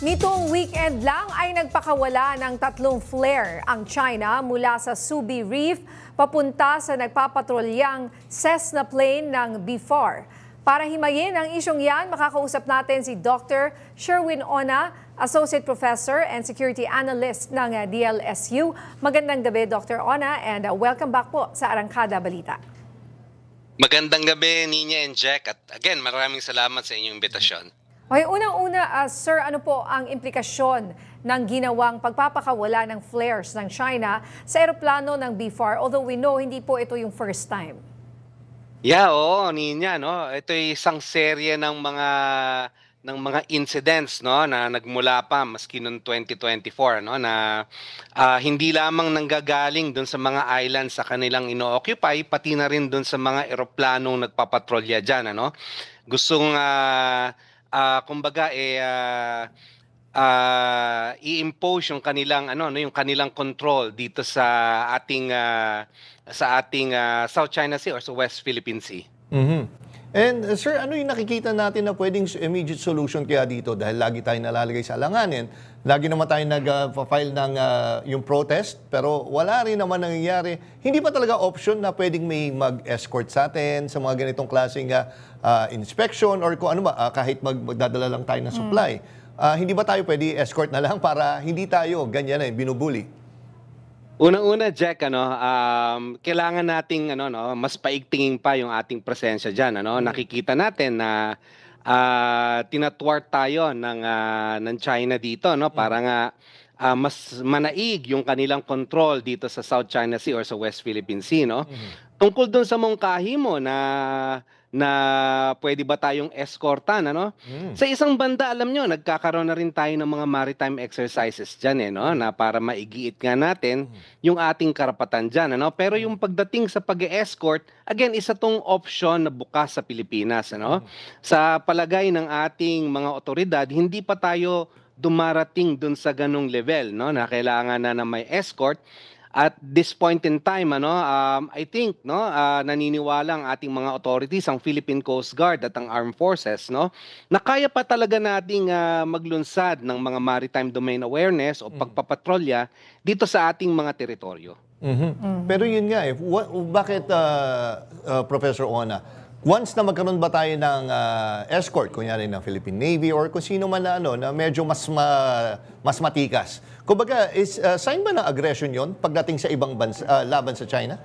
Nitong weekend lang ay nagpakawala ng tatlong flare ang China mula sa Subi Reef papunta sa nagpapatrolyang Cessna plane ng BFAR. Para himayin ang isyong yan, makakausap natin si Dr. Sherwin Ona, Associate Professor and Security Analyst ng uh, DLSU. Magandang gabi, Dr. Ona, and uh, welcome back po sa Arangkada Balita. Magandang gabi, Nina and Jack. At again, maraming salamat sa inyong imbitasyon. Okay, unang-una, uh, sir, ano po ang implikasyon ng ginawang pagpapakawala ng flares ng China sa eroplano ng BFAR? Although we know hindi po ito yung first time. Yeah, oo, Nina, no. Ito ay isang serye ng mga ng mga incidents no na nagmula pa maski noong 2024 no na ah, hindi lamang nanggagaling doon sa mga islands sa kanilang ino-occupy pati na rin doon sa mga eroplanong nagpapatrolya diyan ano gustong ah, ah, kumbaga eh ah, ah, i-impose yung kanilang ano no yung kanilang control dito sa ating ah, sa ating ah, South China Sea or sa West Philippine Sea. Mhm. And uh, sir, ano yung nakikita natin na pwedeng immediate solution kaya dito? Dahil lagi tayo nalalagay sa alanganin, lagi naman tayo nag-file ng uh, yung protest, pero wala rin naman nangyayari. Hindi pa talaga option na pwedeng may mag-escort sa atin sa mga ganitong klaseng uh, uh, inspection or kung ano ba, uh, kahit mag magdadala lang tayo ng supply. Uh, hindi ba tayo pwede escort na lang para hindi tayo ganyan na binubuli? Unang-una, Jack, ano, um, kailangan nating ano, no, mas paigtingin pa yung ating presensya diyan, ano. Nakikita natin na ah, tinatwart tayo ng ah, ng China dito, no, para nga ah, mas manaig yung kanilang control dito sa South China Sea or sa West Philippine Sea, no. Tungkol dun sa mungkahi mo na na pwede ba tayong escortan, ano? Sa isang banda, alam nyo, nagkakaroon na rin tayo ng mga maritime exercises dyan, eh, no? na para maigiit nga natin yung ating karapatan dyan. Ano? Pero yung pagdating sa pag-escort, again, isa tong option na bukas sa Pilipinas. Ano? Sa palagay ng ating mga otoridad, hindi pa tayo dumarating dun sa ganong level no na kailangan na na may escort at this point in time ano um, I think no ah, naniniwala ang ating mga authorities ang Philippine Coast Guard at ang Armed Forces no na kaya pa talaga nating ah, maglunsad ng mga maritime domain awareness o pagpapatrolya dito sa ating mga teritoryo. Mhm. Pero yun nga eh, wa- bakit uh, uh, Professor Ona, once na magkaroon ba tayo ng uh, escort, kunyari ng Philippine Navy or kung sino man na, ano, na medyo mas ma- mas matikas, kumbaga, is uh, sign ba ng aggression yon pagdating sa ibang bansa, uh, laban sa China?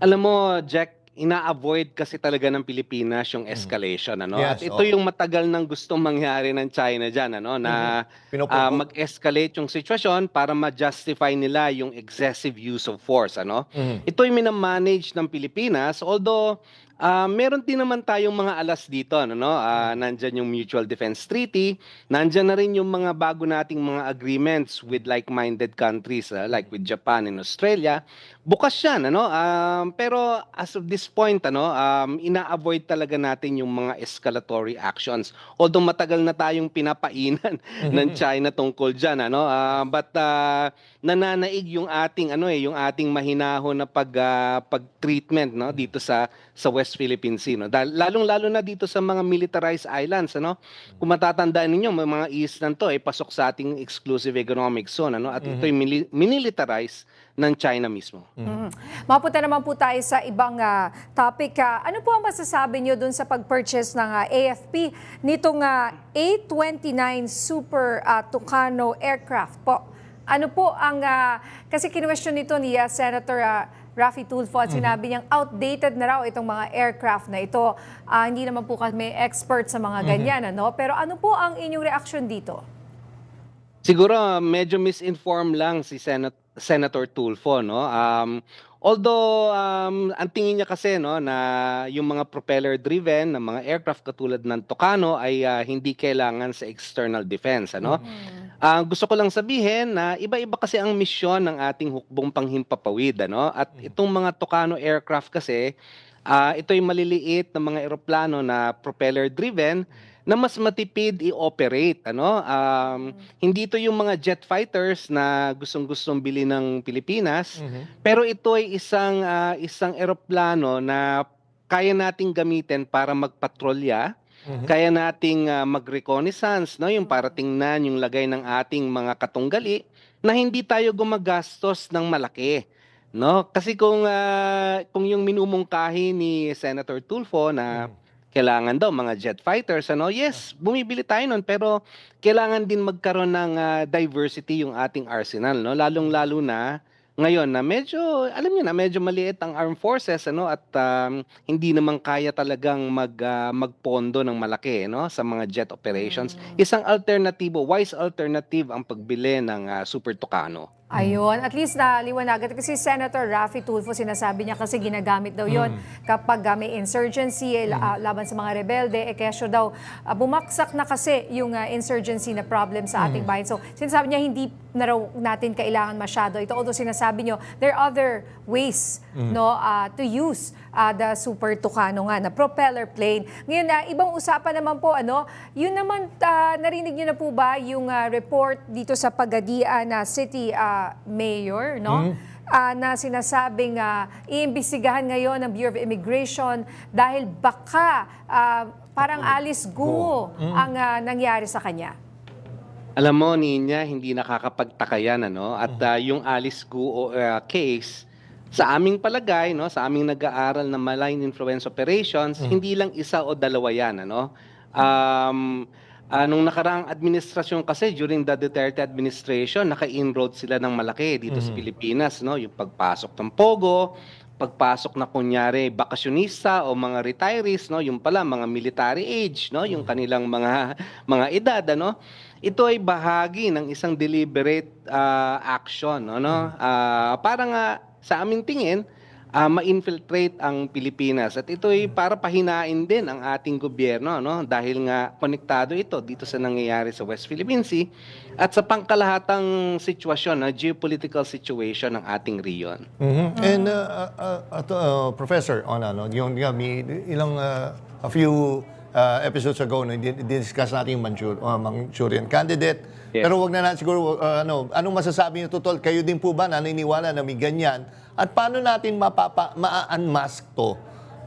Alam mo, Jack, ina-avoid kasi talaga ng Pilipinas yung escalation ano? Yes, at ito oo. yung matagal nang gustong mangyari ng China diyan ano? Na Pinoprovoke. ah, mag-escalate yung sitwasyon para ma-justify nila yung excessive use of force ano? Ito yung minamanage ng Pilipinas although ah, meron din naman tayong mga alas dito ano no? Ah, nandyan yung Mutual Defense Treaty. Nandyan na rin yung mga bago nating mga agreements with like-minded countries ah, like with Japan and Australia. Bukas yan ano? Um, pero as of this point ano um, ina-avoid talaga natin yung mga escalatory actions. Although matagal na tayong pinapainan ng China tungkol diyan ano? Ah, but ah, nananaig yung ating ano eh yung ating mahinahon na pag ah, pag-treatment no? Dito sa sa West Philippine Sea no dahil lalong-lalo na dito sa mga militarized islands ano kung matatandaan ninyo may mga island to eh pasok sa ating exclusive economic zone ano at ito'y mili- minilitarize ng China mismo. Mhm. Mapunta naman po tayo sa ibang ah, topic. Ah, ano po ang masasabi nyo dun sa pag-purchase ng ah, AFP nitong ah, A29 Super ah, Tucano aircraft po? Ano po ang, ah, kasi kinwestiyon nito ni ah, Senator ah, Raffy Tulfo at sinabi niyang outdated na raw itong mga aircraft na ito. Ah, hindi naman po kami expert sa mga ganyan, ano? Pero ano po ang inyong reaksyon dito? Siguro medyo misinformed lang si Senat- Senator Tulfo no. Um although um ang tingin niya kasi no na yung mga propeller driven na mga aircraft katulad ng Tucano ay ah, hindi kailangan sa external defense ano. Ah, gusto ko lang sabihin na iba-iba kasi ang misyon ng ating hukbong panghimpapawid ano? At itong mga Tucano aircraft kasi ah ito ay maliliit na mga eroplano na propeller driven na mas matipid i-operate ano? Um, hindi ito yung mga jet fighters na gustong-gustong bili ng Pilipinas pero ito ay isang ah, isang eroplano na kaya nating gamitin para magpatrolya Kaya nating ah, mag-reconnaissance, no, yung para tingnan yung lagay ng ating mga katunggali na hindi tayo gumagastos ng malaki. No? Kasi kung ah, kung yung minumungkahi ni Senator Tulfo na kailangan daw mga jet fighters ano yes bumibili tayo nun pero kailangan din magkaroon ng ah, diversity yung ating arsenal no lalong lalo na ngayon na medyo alam niyo na medyo maliit ang armed forces ano at um, hindi naman kaya talagang mag ah, magpondo ng malaki no sa mga jet operations. Isang alternatibo wise alternative ang pagbili ng ah, Super Tucano Ayun, at least naliwanagan. Kasi Senator Raffy Tulfo sinasabi niya kasi ginagamit daw 'yon kapag ah, may insurgency eh, la- ah, laban sa mga rebelde. Eh kaya siya daw bumaksak na kasi yung insurgency na problem sa ating bayan. So sinasabi niya hindi na raw natin kailangan masyado ito. Although sinasabi niyo there are other ways no ah, to use ah, the Super Tucano nga na propeller plane. Ngayon na ibang usapan naman po ano, yun naman ah, narinig niyo na po ba yung ah, report dito sa Pagadian na city ah, mayor no? Ah, na sinasabing uh, iimbestigahan ngayon ng Bureau of Immigration dahil baka ah, parang Alice Guo ang ah, nangyari sa kanya. Alam mo, Ninya, hindi nakakapagtaka yan, ano? At ah, yung Alice Guo ah, case, sa aming palagay, no, sa aming nag-aaral ng malign influence operations, hindi lang isa o dalawa yan, ano? Um, ah, nung nakaraang administrasyon kasi, during the Duterte administration, naka-inroad sila ng malaki dito sa Pilipinas, no? Yung pagpasok ng Pogo, pagpasok na kunyari bakasyonista o mga retirees no? Yung pala mga military age no? Yung kanilang mga mga edad ano? Ito ay bahagi ng isang deliberate ah, action no no Ah, para nga sa aming tingin ah, ma-infiltrate ang Pilipinas at ito ay para pahinain din ang ating gobyerno no dahil nga konektado ito dito sa nangyayari sa West Philippine Sea at sa pangkalahatang sitwasyon na geopolitical situation ng ating region. Mhm. And uh, uh, uh, ato, uh, Professor, on ano, yung nga, may ilang uh, a few uh, episodes ago no, di- discuss natin yung Manchur, uh, Manchurian candidate. Yes. Pero wag na natin siguro uh, ano, anong masasabi niyo totoo? Kayo din po ba naniniwala na may ganyan? At paano natin mapapa ma-unmask to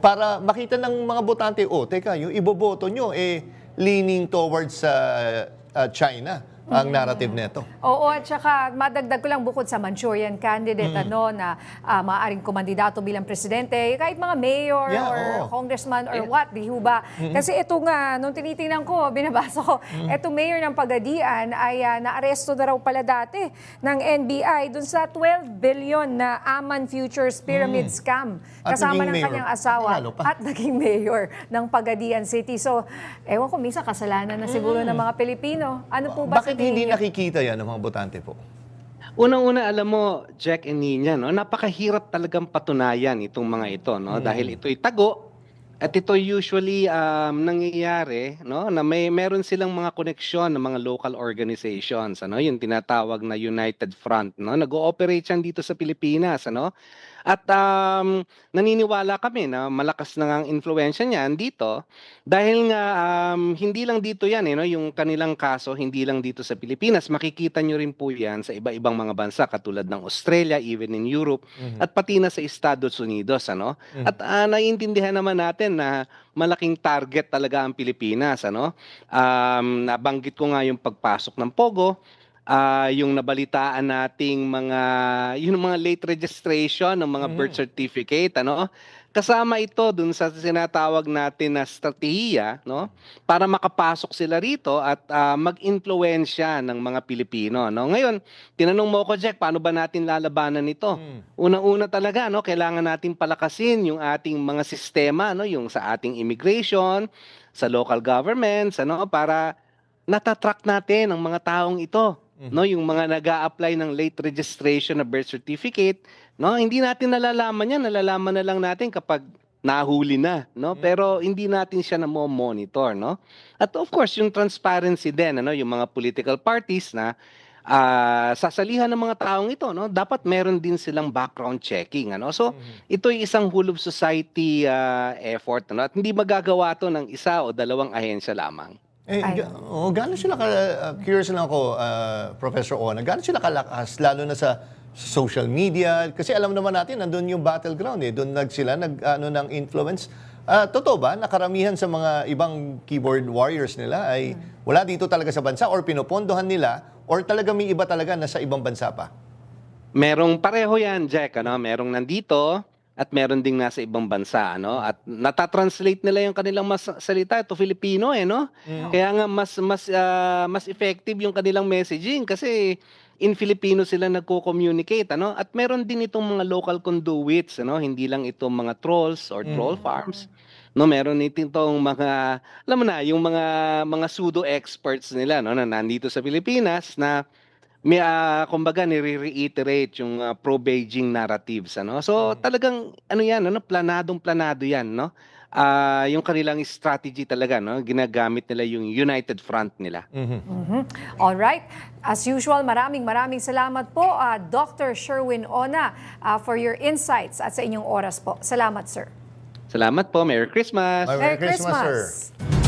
para makita ng mga botante, oh, teka, yung iboboto nyo eh leaning towards uh, uh, China ang narrative nito. Oo, at saka madagdag ko lang bukod sa Manchurian candidate ano na ah, maaaring kumandidato bilang presidente, kahit mga mayor Yeah, or oo. congressman or what, di ho ba? Kasi ito nga, nung tinitingnan ko, binabasa ko, ito mayor ng Pagadian ay ah, naaresto na raw pala dati ng NBI dun sa 12 billion na Aman Futures Pyramid Scam. At Kasama naging ng mayor. kanyang asawa Panalo pa. at naging mayor ng Pagadian City. So, ewan ko, minsan kasalanan na siguro ng mga Pilipino. Ano po ba Bakit sa tingin hindi nakikita yan ng mga botante po? Unang-una, alam mo, Jack and Nina, no, napakahirap talagang patunayan itong mga ito, no, dahil ito'y tago at ito usually um, nangyayari, no, na may meron silang mga koneksyon ng mga local organizations, ano, yung tinatawag na United Front, no, nag-ooperate yan dito sa Pilipinas, ano. At um, naniniwala kami na malakas na ang influensya niyan dito dahil nga um, hindi lang dito yan, eh, no? yung kanilang kaso, hindi lang dito sa Pilipinas. Makikita nyo rin po yan sa iba-ibang mga bansa katulad ng Australia, even in Europe, at pati na sa Estados Unidos. Ano? At ah, naiintindihan naman natin na malaking target talaga ang Pilipinas. Ano? Um, nabanggit ko nga yung pagpasok ng Pogo, ah yung nabalitaan nating mga yung mga late registration ng mga birth certificate ano? Kasama ito dun sa sinatawag natin na strategiya no? Para makapasok sila rito at ah, mag-impluwensya ng mga Pilipino no? Ngayon tinanong mo ko Jack paano ba natin lalabanan ito? Unang-una talaga no? Kailangan natin palakasin yung ating mga sistema no? Yung sa ating immigration sa local governments ano? Para natatrack natin ang mga taong ito no yung mga nag apply ng late registration na birth certificate no hindi natin nalalaman yan. Nalalaman na lang natin kapag nahuli na no? Pero hindi natin siya na monitor no? At of course yung transparency din ano yung mga political parties na ah, sasalihan ng mga taong ito no? Dapat meron din silang background checking ano? So ito ay isang whole of society ah, effort ano? At hindi magagawa to ng isa o dalawang ahensya lamang Eh, Ay. ga- oh, gaano sila ka, uh, curious lang ako, uh, Professor Ona, gaano sila kalakas, lalo na sa social media? Kasi alam naman natin, nandun yung battleground eh. Doon nag sila, nag, ano, ng influence. Ah, totoo ba, nakaramihan sa mga ibang keyboard warriors nila ay wala dito talaga sa bansa or pinopondohan nila or talaga may iba talaga na sa ibang bansa pa? Merong pareho yan, Jack. Ano? Merong nandito at meron ding nasa ibang bansa. Ano? At natatranslate nila yung kanilang mas salita to Filipino. Eh, no? Kaya nga mas, mas, ah, mas effective yung kanilang messaging kasi in Filipino sila nagko-communicate. Ano? At meron din itong mga local conduits. Ano? Hindi lang itong mga trolls or troll farms. No, meron itong mga alam mo na, yung mga mga pseudo experts nila no na nandito sa Pilipinas na may ah, kumbaga nire-reiterate yung ah, pro-Beijing narratives ano. So talagang ano 'yan ano planadong planado 'yan no. Ah, yung kanilang strategy talaga no, ginagamit nila yung United Front nila. Mhm. All right. As usual, maraming maraming salamat po, ah, Dr. Sherwin Ona, ah, for your insights at sa inyong oras po. Salamat, sir. Salamat po. Merry Christmas. Merry Merry Christmas, sir. Christmas.